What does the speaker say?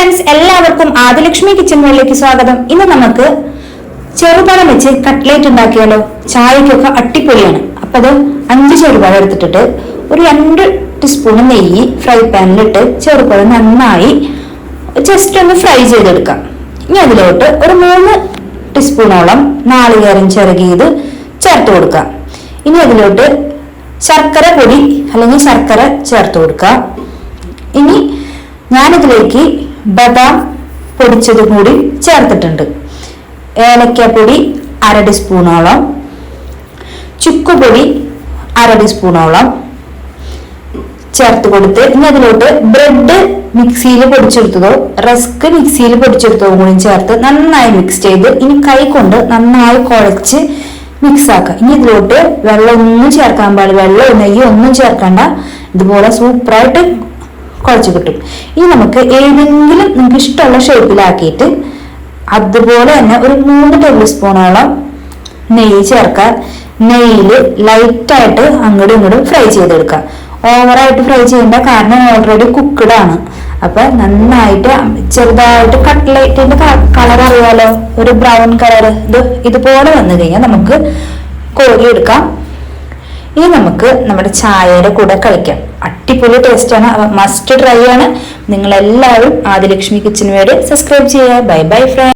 Friends എല്ലാവർക്കും Adilakshmi kitchen വേളിലേക്ക് സ്വാഗതം. ഇന്ന് നമുക്ക് ചെറുപഴം വെച്ച് കട്ട്ലേറ്റ് ഉണ്ടാക്കിയാലോ? ചായക്കൊക്കെ അട്ടിപ്പൊളിയാണ് അപ്പൊ അത് അഞ്ച് ചെറുപഴം എടുത്തിട്ടിട്ട് ഒരു രണ്ട് ടീസ്പൂൺ നെയ്യ് ഫ്രൈ പാനിലിട്ട് ചെറുപഴം നന്നായി ജസ്റ്റ് ഒന്ന് ഫ്രൈ ചെയ്തെടുക്കാം. ഇനി അതിലോട്ട് ഒരു മൂന്ന് ടീസ്പൂണോളം നാളികേരം ചിറകിയത് ചേർത്ത് കൊടുക്കാം. ഇനി അതിലോട്ട് ശർക്കര പൊടി അല്ലെങ്കിൽ ശർക്കര ചേർത്ത് കൊടുക്കാം. ഇനി ഞാനിതിലേക്ക് ബദാം പൊടിച്ചത് കൂടി ചേർത്തിട്ടുണ്ട്. ഏലക്കപ്പൊടി അര ടീസ്പൂണോളം. ചുക്കുപൊടി അര ടീസ്പൂണോളം. ചേർത്ത് കൊടുത്ത് ഇനി അതിലോട്ട് ബ്രെഡ് മിക്സിയിൽ പൊടിച്ചെടുത്തതോ റസ്ക് മിക്സിയിൽ പൊടിച്ചെടുത്തതോ കൂടി ചേർത്ത് നന്നായി മിക്സ് ചെയ്ത് ഇനി കൈ കൊണ്ട് നന്നായി കുഴച്ച് മിക്സ് ആക്കുക. ഇനി ഇതിലോട്ട് വെള്ളം ഒന്നും ചേർക്കാൻ പാടില്ല. വെള്ളം നെയ്യ് ഒന്നും ചേർക്കണ്ട. ഇതുപോലെ സൂപ്പറായിട്ട് കുഴച്ച് കിട്ടും. ഇനി നമുക്ക് ഏതെങ്കിലും നമുക്ക് ഇഷ്ടമുള്ള ഷേപ്പിലാക്കിയിട്ട് അതുപോലെ തന്നെ ഒരു മൂന്ന് ടേബിൾ സ്പൂണോളം നെയ്യ് ചേർക്കുക. നെയ്യിൽ ലൈറ്റായിട്ട് അങ്ങോട്ടും ഇങ്ങോട്ടും ഫ്രൈ ചെയ്തെടുക്കുക. ഓവറായിട്ട് ഫ്രൈ ചെയ്യേണ്ട കാരണം ഓൾറെഡി കുക്ക്ഡ് ആണ്. അപ്പൊ നന്നായിട്ട് ചെറുതായിട്ട് കട്ട്ലൈറ്റിന്റെ കളർ അറിയാലോ? ഒരു ബ്രൗൺ കളർ ഇത് ഇതുപോലെ വന്നു കഴിഞ്ഞാൽ നമുക്ക് കോരിയെടുക്കാം. ഇനി നമുക്ക് നമ്മുടെ ചായയുടെ കൂടെ കഴിക്കാം അടിപൊളി ടേസ്റ്റാണ് മസ്റ്റ് ട്രൈ ആണ്. നിങ്ങളെല്ലാവരും ആദിലക്ഷ്മി വരെ സബ്സ്ക്രൈബ് ചെയ്യുക. Bye bye front